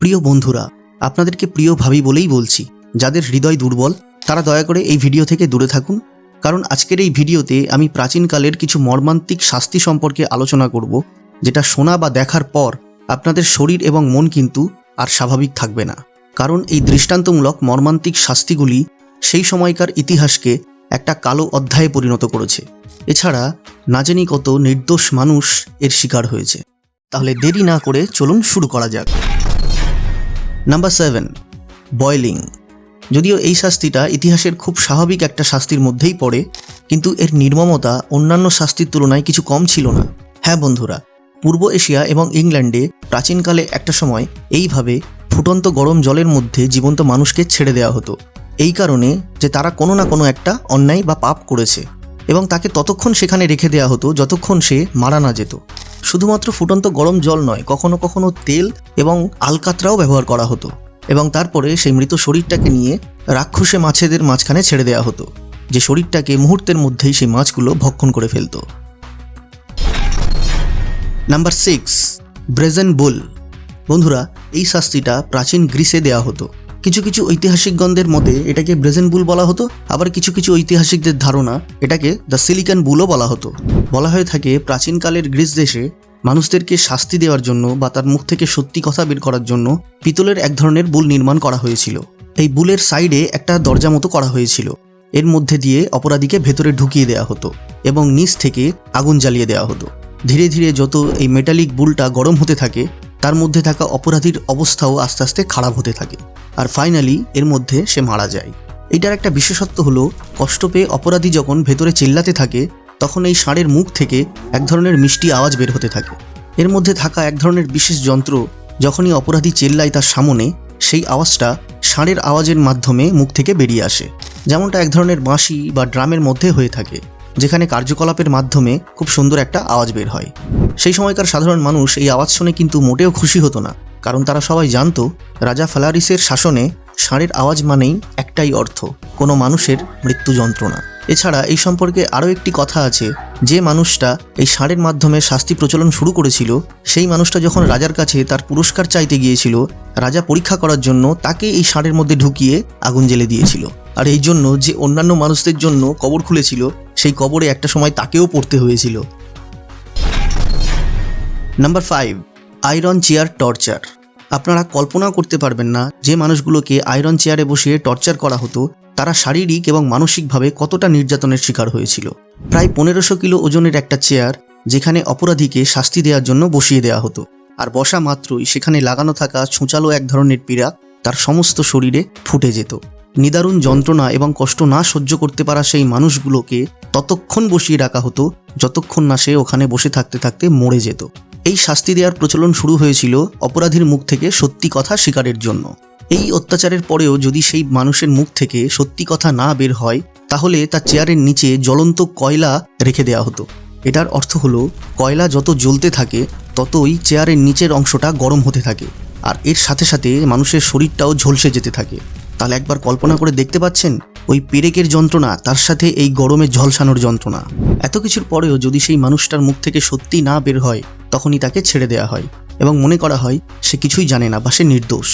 প্রিয় বন্ধুরা, আপনাদেরকে প্রিয় ভাবি বলেই বলছি, যাদের হৃদয় দুর্বল, তারা দয়া করে এই ভিডিও থেকে দূরে থাকুন। কারণ আজকের এই ভিডিওতে আমি প্রাচীনকালের কিছু মর্মান্তিক শাস্তি সম্পর্কে আলোচনা করব, যেটা শোনা বা দেখার পর আপনাদের শরীর এবং মন কিন্তু আর স্বাভাবিক থাকবে না। কারণ এই দৃষ্টান্তমূলক মর্মান্তিক শাস্তিগুলি সেই সময়কার ইতিহাসকে একটা কালো অধ্যায়ে পরিণত করেছে। এছাড়া না জানি কত নির্দোষ মানুষ এর শিকার হয়েছে। তাহলে দেরি না করে চলুন শুরু করা যাক। নাম্বার সেভেন বয়লিং যদিও এই শাস্তিটা ইতিহাসের খুব স্বাভাবিক একটা শাস্তির মধ্যেই পড়ে, কিন্তু এর নির্মমতা অন্যান্য শাস্তির তুলনায় কিছু কম ছিল না। হ্যাঁ বন্ধুরা, পূর্ব এশিয়া এবং ইংল্যান্ডে প্রাচীনকালে একটা সময় এইভাবে ফুটন্ত গরম জলের মধ্যে জীবন্ত মানুষকে ছেড়ে দেওয়া হতো। এই কারণে যে তারা কোনো না কোনো একটা অন্যায় বা পাপ করেছে। এবং তাকে ততক্ষণ সেখানে রেখে দেওয়া হতো যতক্ষণ সে মারা না যেত। শুধুমাত্র ফুটন্ত গরম জল নয়, কখনো কখনো তেল এবং আলকাতরাও ব্যবহার করা হতো এবং তারপরে সেই মৃত শরীরটাকে নিয়ে রাক্ষসে মাছেদের মাঝখানে ছেড়ে দেওয়া হতো, যে শরীরটাকে মুহূর্তের মধ্যেই সেই মাছগুলো ভক্ষণ করে ফেলতো। নাম্বার সিক্স ব্রেজেন বুল বন্ধুরা, এই শাস্তিটা প্রাচীন গ্রিসে দেওয়া হতো। কিছু কিছু ঐতিহাসিকগণদের মতে এটাকে ব্রেজেন বুল বলা হতো, আবার কিছু কিছু ঐতিহাসিকদের ধারণা এটাকে দ্য সিলিকান বুলও বলা হতো। বলা হয়ে থাকে, প্রাচীনকালের গ্রিস দেশে মানুষদেরকে শাস্তি দেওয়ার জন্য বা তার মুখ থেকে সত্যি কথা বের করার জন্য পিতলের এক ধরনের বুল নির্মাণ করা হয়েছিল। এই বুলের সাইডে একটা দরজা মতো করা হয়েছিল। এর মধ্যে দিয়ে অপরাধীকে ভেতরে ঢুকিয়ে দেওয়া হতো এবং নিচ থেকে আগুন জ্বালিয়ে দেওয়া হতো। ধীরে ধীরে যত এই মেটালিক বুলটা গরম হতে থাকে তার মধ্যে থাকা অপরাধীর অবস্থাও আস্তে আস্তে খারাপ হতে থাকে। আর ফাইনালি এর মধ্যে সে মারা যায়। এটার একটা বিশেষত্ব হলো, কষ্ট পেয়ে অপরাধী যখন ভেতরে চিল্লাতে থাকে, তখন এই ষাঁড়ের মুখ থেকে এক ধরনের মিষ্টি আওয়াজ বের হতে থাকে। এর মধ্যে থাকা এক ধরনের বিশেষ যন্ত্র যখনই অপরাধী চেল্লায় তার সামনে, সেই আওয়াজটা ষাঁড়ের আওয়াজের মাধ্যমে মুখ থেকে বেরিয়ে আসে। যেমনটা এক ধরনের বাঁশি বা ড্রামের মধ্যে হয়ে থাকে। যেখানে কার্যকলাপের মাধ্যমে খুব সুন্দর একটা আওয়াজ বের হয়। সেই সময়কার সাধারণ মানুষ এই আওয়াজ শুনে কিন্তু মোটেও খুশি হতো না, কারণ তারা সবাই জানতো, রাজা ফালারিসের শাসনে ষাঁড়ের আওয়াজ মানেই একটাই অর্থ, কোনো মানুষের মৃত্যু যন্ত্রণা। এছাড়া এই সম্পর্কে আরও একটি কথা আছে, যে মানুষটা এই ষাঁড়ের মাধ্যমে শাস্তি প্রচলন শুরু করেছিল, সেই মানুষটা যখন রাজার কাছে তার পুরস্কার চাইতে গিয়েছিল, রাজা পরীক্ষা করার জন্য তাকে এই ষাঁড়ের মধ্যে ঢুকিয়ে আগুন জ্বেলে দিয়েছিল। আর এই জন্য যে অন্যান্য মানুষদের জন্য কবর খুলেছিল, সেই কবরে একটা সময় তাকেও পড়তে হয়েছিল। Number five iron chair torture আপনারা কল্পনা করতে পারবেন না যে মানুষগুলোকে আয়রন চেয়ারে বসিয়ে টর্চার করা হতো, তারা শারীরিক এবং মানসিকভাবে কতটা নির্যাতনের শিকার হয়েছিল। প্রায় পনেরোশো কিলো ওজনের একটা চেয়ার যেখানে অপরাধীকে শাস্তি দেওয়ার জন্য বসিয়ে দেওয়া হতো। আর বসা মাত্রই সেখানে লাগানো থাকা ছুঁচালো এক ধরনের পীড়া তার সমস্ত শরীরে ফুটে যেত। নিদারুণ যন্ত্রণা এবং কষ্ট না সহ্য করতে পারা সেই মানুষগুলোকে ততক্ষণ বসিয়ে রাখা হতো, যতক্ষণ না সে ওখানে বসে থাকতে থাকতে মরে যেত। এই শাস্তি দেওয়ার প্রচলন শুরু হয়েছিল অপরাধীর মুখ থেকে সত্যি কথা স্বীকারের জন্য। এই অত্যাচারের পরেও যদি সেই মানুষের মুখ থেকে সত্যি কথা না বের হয়, তাহলে তার চেয়ারের নিচে জ্বলন্ত কয়লা রেখে দেওয়া হতো। এটার অর্থ হলো, কয়লা যত জ্বলতে থাকে, ততই চেয়ারের নিচের অংশটা গরম হতে থাকে। আর এর সাথে সাথে মানুষের শরীরটাও ঝলসে যেতে থাকে। তাহলে একবার কল্পনা করে দেখতে পাচ্ছেন ওই পেরেকের যন্ত্রণা, তার সাথে এই গরমে ঝলসানোর যন্ত্রণা। এত কিছুর পরেও যদি সেই মানুষটার মুখ থেকে সত্যি না বের হয়, তখনই তাকে ছেড়ে দেওয়া হয় এবং মনে করা হয় সে কিছুই জানে না বা সে নির্দোষ।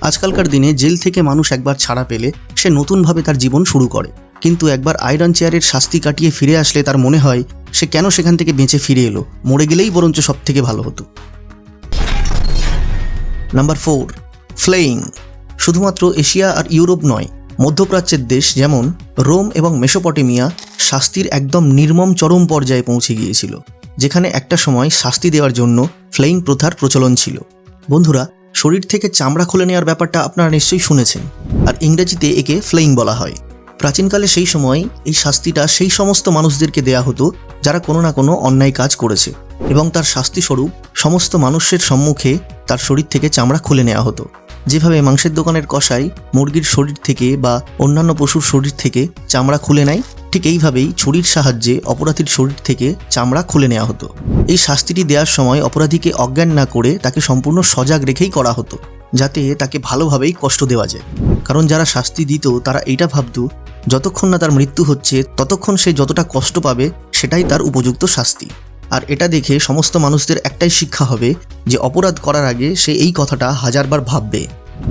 আজকালকার দিনে জেল থেকে মানুষ একবার ছাড়া পেলে সে নতুনভাবে তার জীবন শুরু করে। কিন্তু একবার আয়রন চেয়ারের শাস্তি কাটিয়ে ফিরে আসলে তার মনে হয় সে কেন সেখান থেকে বেঁচে ফিরে এলো, মরে গেলেই বরঞ্চ সব থেকে ভালো হতো। Number four, flying. শুধুমাত্র এশিয়া আর ইউরোপ নয়, মধ্যপ্রাচ্যের দেশ যেমন রোম এবং মেসোপটেমিয়া শাস্তির একদম নির্মম চরম পর্যায়ে পৌঁছে গিয়েছিল, যেখানে একটা সময় শাস্তি দেওয়ার জন্য ফ্লেইং প্রথার প্রচলন ছিল। বন্ধুরা, শরীর থেকে চামড়া খুলে নেওয়ার ব্যাপারটা আপনারা নিশ্চয়ই শুনেছেন, আর ইংরেজিতে একে ফ্লেইং বলা হয়। প্রাচীনকালে সেই সময় এই শাস্তিটা সেই সমস্ত মানুষদেরকে দেয়া হতো, যারা কোনো না কোনো অন্যায় কাজ করেছে, এবং তার শাস্তিস্বরূপ সমস্ত মানুষের সম্মুখে তার শরীর থেকে চামড়া খুলে নেওয়া হতো। যেভাবে মাংসের দোকানের কষাই মুরগির শরীর থেকে বা অন্যান্য পশুর শরীর থেকে চামড়া খুলে নেয়, ঠিক এইভাবেই ছুরির সাহায্যে অপরাধীর শরীর থেকে চামড়া খুলে নেওয়া হতো। এই শাস্তিটি দেওয়ার সময় অপরাধীকে অজ্ঞান না করে তাকে সম্পূর্ণ সজাগ রেখেই করা হতো, যাতে তাকে ভালোভাবেই কষ্ট দেওয়া যায়। কারণ যারা শাস্তি দিত, তারা এইটা ভাবত, যতক্ষণ না তার মৃত্যু হচ্ছে, ততক্ষণ সে যতটা কষ্ট পাবে, সেটাই তার উপযুক্ত শাস্তি। আর এটা দেখে সমস্ত মানুষদের একটাই শিক্ষা হবে যে অপরাধ করার আগে সে এই কথাটা হাজারবার ভাববে।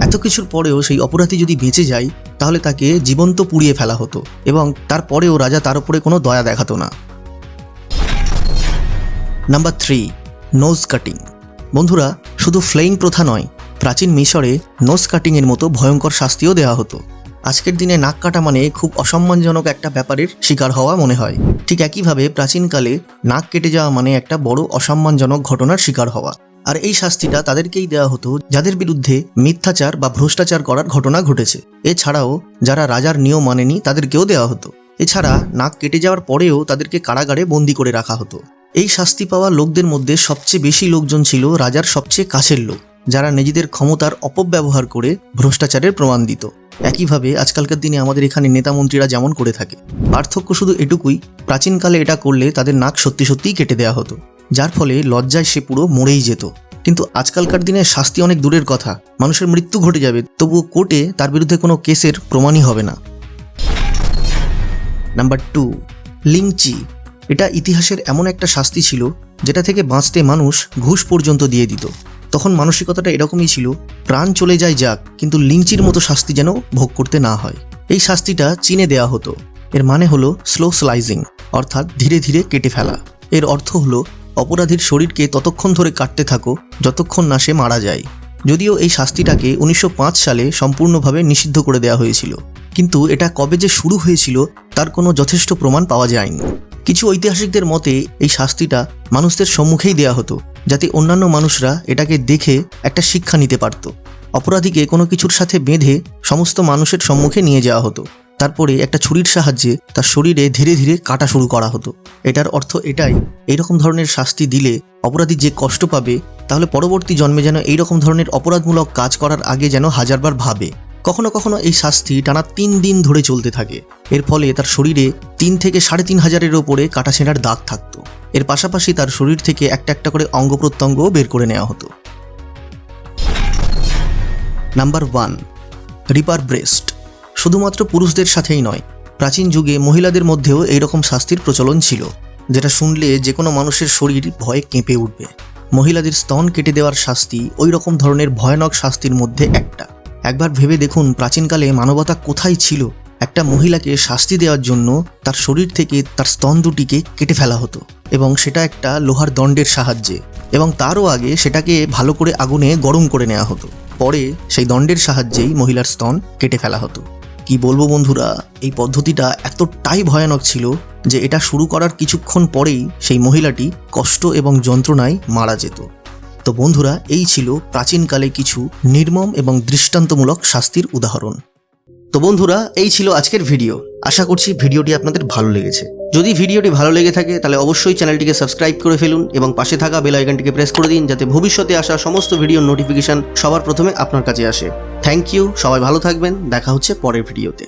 এত কিছুর পরেও সেই অপরাধী যদি বেঁচে যায়, তাহলে তাকে জীবন্ত পুড়িয়ে ফেলা হতো এবং তারপরেও রাজা তার উপরে কোনো দয়া দেখাতো না। নাম্বার থ্রি নোজ কাটিং বন্ধুরা, শুধু ফ্লেইং প্রথা নয়, প্রাচীন মিশরে নোজ কাটিংয়ের মতো ভয়ঙ্কর শাস্তিও দেওয়া হতো। আজকের দিনে নাক কাটা মানে খুব অসম্মানজনক একটা ব্যাপারের শিকার হওয়া মনে হয়। ঠিক একইভাবে প্রাচীনকালে নাক কেটে যাওয়া মানে একটা বড় অসম্মানজনক ঘটনার শিকার হওয়া। আর এই শাস্তিটা তাদেরকেই দেওয়া হতো যাদের বিরুদ্ধে মিথ্যাচার বা ভ্রষ্টাচার করার ঘটনা ঘটেছে। এছাড়াও যারা রাজার নিয়ম মানেনি তাদেরকেও দেওয়া হতো। এছাড়া নাক কেটে যাওয়ার পরেও তাদেরকে কারাগারে বন্দি করে রাখা হতো। এই শাস্তি পাওয়া লোকদের মধ্যে সবচেয়ে বেশি লোকজন ছিল রাজার সবচেয়ে কাছের লোক, যারা নিজেদের ক্ষমতার অপব্যবহার করে ভ্রষ্টাচারের প্রমাণ দিত। একইভাবে আজকালকার দিনে আমাদের এখানে নেতা মন্ত্রীরা যেমন করে থাকে, পার্থক্য শুধু এটুকুই, প্রাচীনকালে এটা করলে তাদের নাক সত্যি সত্যিই কেটে দেওয়া হতো, যার ফলে লজ্জায় সে পুরো মরেই যেত। কিন্তু আজকালকার দিনে শাস্তি অনেক দূরের কথা, মানুষের মৃত্যু ঘটে যাবে, তবুও কোর্টে তার বিরুদ্ধে কোনো কেসের প্রমাণই হবে না। Number two, lingchi. এটা ইতিহাসের এমন একটা শাস্তি ছিল, যেটা থেকে বাঁচতে মানুষ ঘুষ পর্যন্ত দিয়ে দিত। তখন মানসিকতাটা এরকমই ছিল, প্রাণ চলে যায় যাক, কিন্তু লিঞ্চির মতো শাস্তি যেন ভোগ করতে না হয়। এই শাস্তিটা চীনে দেয়া হতো। এর মানে হলো স্লো স্লাইজিং অর্থাৎ ধীরে ধীরে কেটে ফেলা। এর অর্থ হলো, অপরাধীর শরীরকে ততক্ষণ ধরে কাটতে থাকো, যতক্ষণ না সে মারা যায়। যদিও এই শাস্তিটাকে উনিশশো পাঁচ সালে সম্পূর্ণভাবে নিষিদ্ধ করে দেওয়া হয়েছিল, কিন্তু এটা কবে যে শুরু হয়েছিল, তার কোনো যথেষ্ট প্রমাণ পাওয়া যায়নি। কিছু ঐতিহাসিকদের মতে, এই শাস্তিটা মানুষদের সম্মুখেই দেয়া হতো। যাতে অন্যান্য মানুষরা এটাকে দেখে একটা শিক্ষা নিতে পারত। অপরাধীকে কোনো কিছুর সাথে বেঁধে সমস্ত মানুষের সম্মুখে নিয়ে যাওয়া হতো। তারপরে একটা ছুরির সাহায্যে তার শরীরে ধীরে ধীরে কাটা শুরু করা হতো। এটার অর্থ এটাই এইরকম ধরনের শাস্তি দিলে অপরাধী যে কষ্ট পাবে, তাহলে পরবর্তী জন্মে যেন এইরকম ধরনের অপরাধমূলক কাজ করার আগে যেন হাজারবার ভাবে। কখনো কখনো এই শাস্তি টানা তিন দিন ধরে চলতে থাকে। এর ফলে তার শরীরে তিন থেকে সাড়ে তিন হাজারের ওপরে কাটা ছেঁড়ার দাগ থাকতো। এর পাশাপাশি তার শরীর থেকে একটা একটা করে অঙ্গ প্রত্যঙ্গও বের করে নেওয়া হতো। Number one, ripper breast. শুধুমাত্র পুরুষদের সাথেই নয়, প্রাচীন যুগে মহিলাদের মধ্যেও এইরকম শাস্তির প্রচলন ছিল, যেটা শুনলে যে কোনো মানুষের শরীর ভয়ে কেঁপে উঠবে। মহিলাদের স্তন কেটে দেওয়ার শাস্তি ওই রকম ধরনের ভয়ানক শাস্তির মধ্যে একটা। একবার ভেবে দেখুন প্রাচীনকালে মানবতা কোথায় ছিল। একটা মহিলাকে শাস্তি দেওয়ার জন্য তার শরীর থেকে তার স্তন দুটিকে কেটে ফেলা হতো। এবং সেটা একটা লোহার দণ্ডের সাহায্যে। এবং তারও আগে সেটাকে ভালো করে আগুনে গরম করে নেওয়া হতো। পরে সেই দণ্ডের সাহায্যেই মহিলার স্তন কেটে ফেলা হতো। কি বলব বন্ধুরা, এই পদ্ধতিটা এতটাই ভয়ানক ছিল যে এটা শুরু করার কিছুক্ষণ পরেই সেই মহিলাটি কষ্ট এবং যন্ত্রণায় মারা যেত। তো বন্ধুরা, এই ছিল প্রাচীনকালে কিছু নির্মম এবং দৃষ্টান্তমূলক শাস্তির উদাহরণ। তো বন্ধুরা, এই ছিল আজকের ভিডিও। আশা করছি ভিডিওটি আপনাদের ভালো লেগেছে। যদি ভিডিওটি ভালো লেগে থাকে, তাহলে অবশ্যই চ্যানেলটিকে সাবস্ক্রাইব করে ফেলুন এবং পাশে থাকা বেল আইকনটিকে প্রেস করে দিন যাতে ভবিষ্যতে আসা সমস্ত ভিডিওর নোটিফিকেশন সবার প্রথমে আপনার কাছে আসে। থ্যাংক ইউ, সবাই ভালো থাকবেন, দেখা হচ্ছে পরের ভিডিওতে।